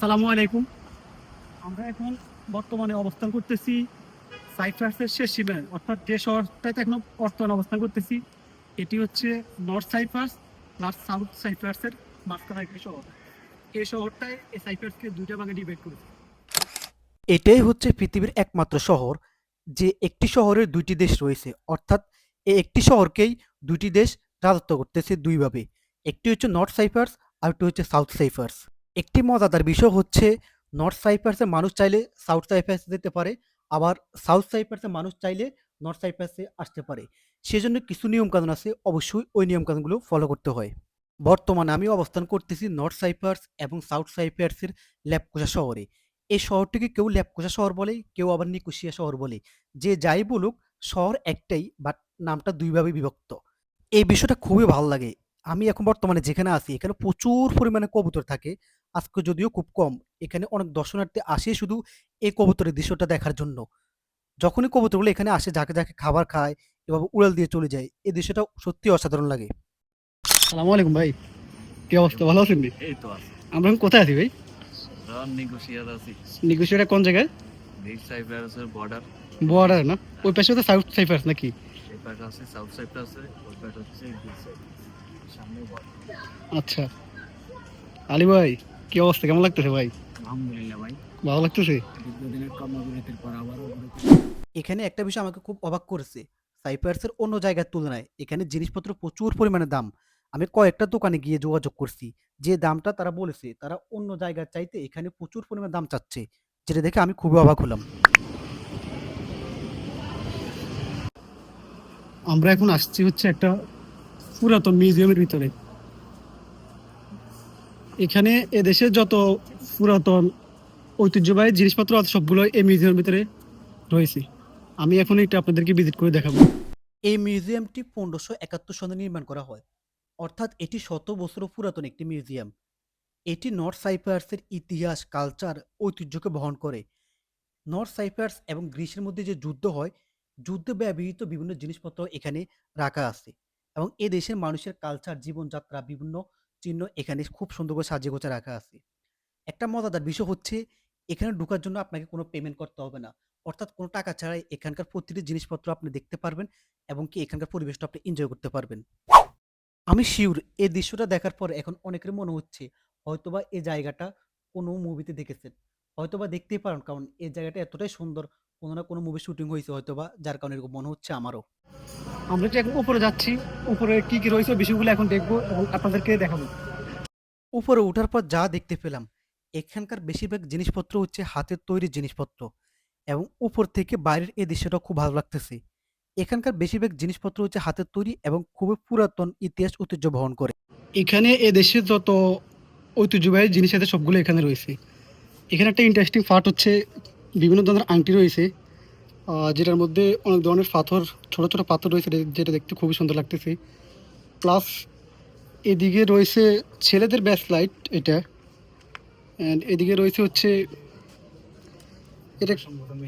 আসসালামু আলাইকুম। আমরা এখন বর্তমানে অবস্থান করতেছি সাইপ্রাসের শেষ সীমায় অর্থাৎ যে শহরটাতে এখন বর্তমানে অবস্থান করতেছি এটি হচ্ছে নর্থ সাইপ্রাস প্লাস সাউথ সাইপ্রাসের মাঝখানে একটি শহর। এই শহরটায় এই সাইপ্রাসকে দুইটা ভাগে ডিভাইড করেছে। এটাই হচ্ছে পৃথিবীর একমাত্র শহর যে একটি শহরের দুইটি দেশ রয়েছে। অর্থাৎ এই একটি শহরকেই দুইটি দেশ রাজত্ব করতেছে দুইভাবে। একটি হচ্ছে নর্থ সাইপার্স আর একটি হচ্ছে সাউথ সাইপার্স। একটি মজাদার বিষয় হচ্ছে নর্থ সাইপার্সের মানুষ চাইলে সাউথ সাইপার্সে যেতে পারে, আবার সাউথ সাইপার্সের মানুষ চাইলে নর্থ সাইপার্সে আসতে পারে। সেজন্য কিছু নিয়মকানুন আছে, অবশ্যই ওই নিয়মকানুনগুলো ফলো করতে হয়। বর্তমানে আমি অবস্থান করতেছি নর্থ সাইপার্স এবং সাউথ সাইপার্সের ল্যাপকোষা শহরে। এই শহরটিকে কেউ ল্যাপকোষা শহর বলে, কেউ আবার নিকুশিয়া শহর বলে। যে যাই বলুক, শহর একটাই বাট নামটা দুইভাবে বিভক্ত। এই বিষয়টা খুবই ভালো লাগে। আমি এখন বর্তমানে যেখানে আছি, এখানে প্রচুর পরিমাণে কবুতর থাকে। আজকে যদিও খুব কম এখানে অনেক দর্শনার্থী আসে শুধু এই কবুতরের দৃশ্যটা দেখার জন্য। যখনই কবুতরগুলো এখানে আসে যাকে যাকে খাবার খায় এভাবে উড়াল দিয়ে চলে যায় এই দৃশ্যটা সত্যি অসাধারণ লাগে। আসসালামু আলাইকুম ভাই কি অবস্থা? ভালো আছেন? এই তো আছে। আমরা কোথায় আছি ভাই? রান আছি। নিকুশিয়াটা কোন জায়গায়? বর্ডার বর্ডার না? ওই পাশে তো সাউথ সাইপ্রাস নাকি? আছে সাউথ সাইপ্রাসে ওই পাট হচ্ছে সামনে বর্ডার আচ্ছা। আলী ভাই কি অবস্থা? কেমন লাগতেছে ভাই? আলহামদুলিল্লাহ ভাই। ভালো লাগতেছে? দীর্ঘদিনের কর্মবিরতির পর আবারও এখানে একটা বিষয় আমাকে খুব অবাক করেছে। সাইপ্রাসের অন্য জায়গার তুলনায় এখানে জিনিসপত্র প্রচুর পরিমাণে দাম। আমি কয়েকটা দোকানে গিয়ে যোগাযোগ করছি। যে দামটা তারা বলেছে তারা অন্য জায়গার চাইতে এখানে প্রচুর পরিমাণে দাম চাচ্ছে। যেটা দেখে আমি খুবই অবাক হলাম। আমরা এখন আসছি হচ্ছে একটা পুরাতন মিউজিয়ামের ভিতরে। এখানে এদেশে যত পুরাতন ঐতিহ্যবাহী জিনিসপত্র আছে, সবগুলো এই মিউজিয়ামের ভিতরে রয়েছে। আমি এখন এটা আপনাদেরকে ভিজিট করে দেখাবো। এই মিউজিয়ামটি পনেরোশো একাত্তর সনে নির্মাণ করা হয়। অর্থাৎ এটি শত বছর পুরাতন একটি মিউজিয়াম এটি নর্থ সাইপ্রাসের ইতিহাস কালচার ঐতিহ্যকে বহন করে। নর্থ সাইপ্রাস এবং গ্রিসের মধ্যে যে যুদ্ধ হয়, যুদ্ধে ব্যবহৃত বিভিন্ন জিনিসপত্র এখানে রাখা আছে। এবং এ দেশের মানুষের কালচার জীবনযাত্রা, বিভিন্ন চিহ্ন এখানে খুব সুন্দর করে সাজিয়ে গোছা রাখা আছে। একটা মজাদার বিষয় হচ্ছে, এখানে ঢোকার জন্য আপনাকে কোনো পেমেন্ট করতে হবে না। অর্থাৎ কোনো টাকা ছাড়াই এখানকার প্রতিটি জিনিসপত্র আপনি দেখতে পারবেন এবং কি এখানকার পরিবেশটা আপনি এনজয় করতে পারবেন। আমি শিওর এই দৃশ্যটা দেখার পর এখন অনেকের মনে হচ্ছে, হয়তোবা এই জায়গাটা কোনো মুভিতে দেখেছেন। হয়তোবা দেখতেই পারেন, কারণ এই জায়গাটা এতটাই সুন্দর কোনো না কোনো মুভি শুটিং হয়েছে হয়তো বা যার কারণে এরকম মনে হচ্ছে আমারও। আমরা যে এখন উপরে যাচ্ছি উপরে কি কি রয়েছে বিষয়গুলো এখন দেখব এবং আপনাদেরকে দেখাবো। উপরে ওঠার পর যা দেখতে পেলাম এখানকার বেশিরভাগ জিনিসপত্র হচ্ছে হাতের তৈরি জিনিসপত্র এবং উপর থেকে বাইরের এই দৃশ্যটা খুব ভালো লাগতেছে। এখানকার বেশিরভাগ জিনিসপত্র হচ্ছে হাতের তৈরি এবং খুবই পুরাতন ইতিহাস ঐতিহ্য বহন করে। এখানে এ দেশের যত ঐতিহ্যবাহী জিনিস আছে সবগুলো এখানে রয়েছে। এখানে একটা ইন্টারেস্টিং পার্ট হচ্ছে বিভিন্ন ধরনের আংটি রয়েছে যেটার মধ্যে অনেক ধরনের পাথর ছোট ছোট পাথর রয়েছে যেটা দেখতে খুবই সুন্দর লাগতেছে। প্লাস এদিকে রয়েছে ছেলেদের ব্যাস লাইট এটা অ্যান্ড এদিকে রয়েছে হচ্ছে এটা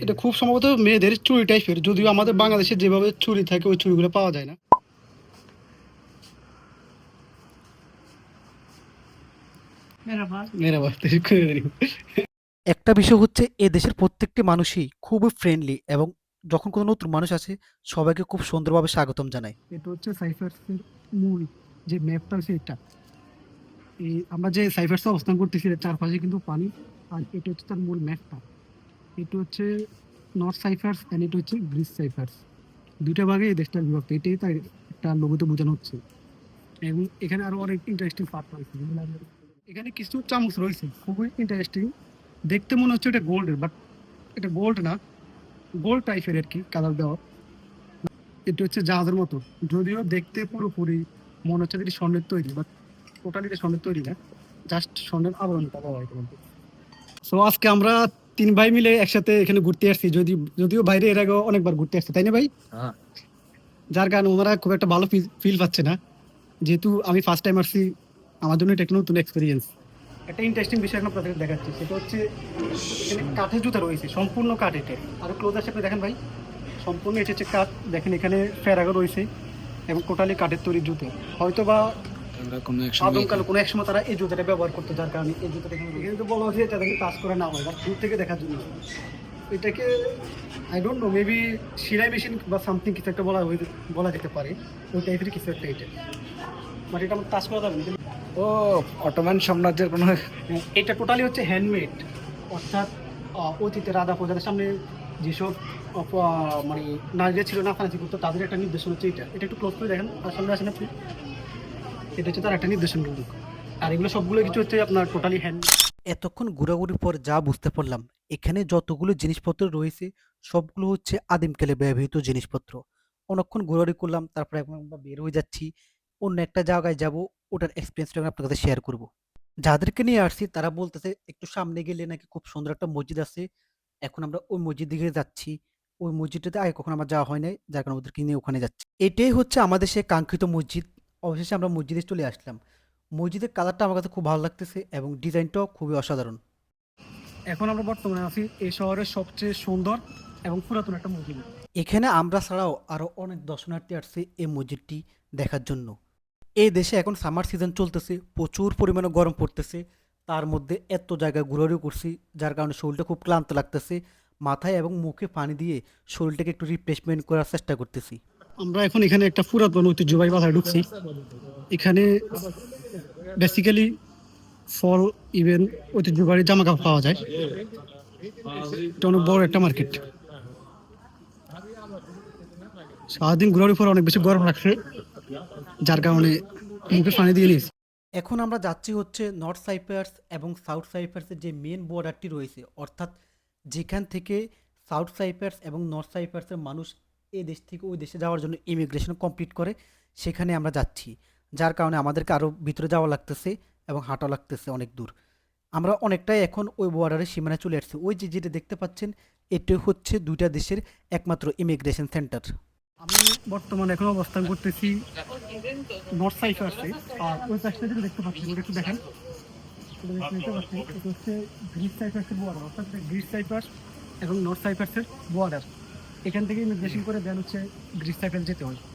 এটা খুব সম্ভবত মেয়েদের চুরি টাইপের যদিও আমাদের বাংলাদেশে যেভাবে চুরি থাকে ওই চুরিগুলো পাওয়া যায় না। মেরা বাস একটা বিষয় হচ্ছে, এ দেশের প্রত্যেকটি মানুষই খুবই ফ্রেন্ডলি এবং যখন কোনো নতুন মানুষ আসে, সবাইকে খুব সুন্দরভাবে স্বাগতম জানায়। এটা হচ্ছে সাইফার্সের মূল যে ম্যাপটা হচ্ছে এটা। এই আমরা যে সাইফার্সে অবস্থান করতেছি, এর চারপাশে কিন্তু পানি, আর এটা হচ্ছে তার মূল ম্যাপটা এটা হচ্ছে নর্থ সাইফার্স অ্যান্ড এটা হচ্ছে গ্রিস সাইফার্স। দুইটা ভাগে এই দেশটা বিভক্ত, এটাই তাই একটা লোগোতে বোঝানো হচ্ছে। এবং এখানে আরও অনেক ইন্টারেস্টিং পার্ট রয়েছে। এখানে কিছু চামচ রয়েছে, খুবই ইন্টারেস্টিং দেখতে মনে হচ্ছে এটা গোল্ডের বাট এটা গোল্ড না। গোল্ড টাইপের আর কি কালার দেওয়া। এটা হচ্ছে জাহাজের মতো। যদিও দেখতে পুরোপুরি মনে হচ্ছে যে এটি স্বর্ণের তৈরি বাট টোটালি এটা স্বর্ণের তৈরি না। জাস্ট স্বর্ণের আবরণ পাওয়া হয় সো আজকে আমরা তিন ভাই মিলে একসাথে এখানে ঘুরতে আসছি। যদি যদিও বাইরে এর আগে অনেকবার ঘুরতে আসছে তাই না ভাই? হ্যাঁ। যার কারণে ওনারা খুব একটা ভালো ফিল পাচ্ছে না। যেহেতু আমি ফার্স্ট টাইম আসছি আমার জন্য এটা একটা নতুন এক্সপিরিয়েন্স একটা ইন্টারেস্টিং বিষয় এখন আপনাদের দেখাচ্ছি। সেটা হচ্ছে এখানে কাঠের জুতা রয়েছে সম্পূর্ণ কাঠ এটা আরও ক্লোজ আসে আপনি দেখেন ভাই সম্পূর্ণ এটা হচ্ছে কাঠ। দেখেন এখানে ফেরাগো রয়েছে এবং কোটালি কাঠের তৈরি জুতো। হয়তো বা আদমকালে কোনো এক সময় তারা এই জুতাটা ব্যবহার করতে যার কারণে এই জুতাটা এখানে তো বলা হচ্ছে তাদেরকে কাজ করে না হয় বা দূর থেকে দেখার জন্য। এটাকে আই ডোন্ট নো মেবি সিলাই মেশিন বা সামথিং কিছু একটা বলা বলা যেতে পারে। ওই টাইপের কিছু একটা এটা। বাট এটা আমার কাজ করা যাবে না। ও অটোম্যান সাম্রাজ্যের কোনো এটা টোটালি হচ্ছে হ্যান্ডমেড অর্থাৎ অতীতে রাধা প্রজাদের সামনে যেসব মানে নারীরা ছিল না ফানাসি করতো তাদের একটা নির্দেশন হচ্ছে এটা। এটা একটু ক্লোজ করে দেখেন আর সামনে আসেন আপনি। এটা হচ্ছে তার একটা নির্দেশন কিন্তু। আর এগুলো সবগুলো কিছু হচ্ছে আপনার টোটালি হ্যান্ড এতক্ষণ ঘোরাঘুরির পর যা বুঝতে পারলাম এখানে যতগুলো জিনিসপত্র রয়েছে সবগুলো হচ্ছে আদিমকালে ব্যবহৃত জিনিসপত্র। অনেকক্ষণ ঘোরাঘুরি করলাম তারপরে এখন আমরা বের হয়ে যাচ্ছি। অন্য একটা জায়গায় যাব ওটার এক্সপিরিয়েন্সটা আমি আপনার কাছে শেয়ার করব। যাদেরকে নিয়ে আসছি তারা বলতেছে একটু সামনে গেলে নাকি খুব সুন্দর একটা মসজিদ আছে। এখন আমরা ওই মসজিদ দিকে যাচ্ছি। ওই মসজিদটাতে আগে কখনো আমার যাওয়া হয় নাই যার কারণে ওদেরকে নিয়ে ওখানে যাচ্ছি। এটাই হচ্ছে আমাদের সেই কাঙ্ক্ষিত মসজিদ। অবশেষে আমরা মসজিদে চলে আসলাম। মসজিদের কালারটা আমার কাছে খুব ভালো লাগতেছে এবং ডিজাইনটাও খুবই অসাধারণ। এখন আমরা বর্তমানে আছি এই শহরের সবচেয়ে সুন্দর এবং পুরাতন একটা মসজিদ। এখানে আমরা ছাড়াও আরও অনেক দর্শনার্থী আসছে এই মসজিদটি দেখার জন্য। এই দেশে এখন সামার সিজন চলতেছে, প্রচুর পরিমাণে গরম পড়তেছে, তার মধ্যে এত জায়গায় ঘোরাঘুরি করছি, যার কারণে শরীরটা খুব ক্লান্ত লাগতেছে, মাথায় এবং মুখে পানি দিয়ে শরীরটাকে একটু রিফ্রেশমেন্ট করার চেষ্টা করতেছি। আমরা এখন এখানে একটা পুরাতন ঐতিহ্যবাহী বাজারে ঢুকছি। এখানে বেসিক্যালি ফল ইভেন ঐতিহ্যবাহী জামা কাপড় পাওয়া যায়। এটা অনেক বড় একটা মার্কেট সারাদিন ঘোরার পর অনেক বেশি গরম লাগছে। যার কারণে মুখে পানি দিয়ে নিয়েছি। এখন আমরা যাচ্ছি হচ্ছে নর্থ সাইপার্স এবং সাউথ সাইপার্সের যে মেন বর্ডারটি রয়েছে, অর্থাৎ যেখান থেকে সাউথ সাইপার্স এবং নর্থ সাইপার্সের মানুষ এই দেশ থেকে ওই দেশে যাওয়ার জন্য ইমিগ্রেশন কমপ্লিট করে, সেখানে আমরা যাচ্ছি। যার কারণে আমাদেরকে আরও ভিতরে যাওয়া লাগতেছে এবং হাঁটা লাগতেছে অনেক দূর। আমরা অনেকটাই এখন ওই বর্ডারের সীমানা চলে আসছি ওই যে যেটা দেখতে পাচ্ছেন এটি হচ্ছে দুইটা দেশের একমাত্র ইমিগ্রেশন সেন্টার আমি বর্তমানে এখন অবস্থান করতেছি নর্থ সাইফার্সে আর ওই সাইডটা যেটা দেখতে পাচ্ছি, ওটা একটু দেখেন। হচ্ছে গ্রিস সাইফার্সের বর্ডার অর্থাৎ গ্রিস সাইফার্স এবং নর্থ সাইফার্সের বর্ডার এখান থেকে ইমিগ্রেশন করে দেন হচ্ছে গ্রিস সাইফার্স যেতে হয়।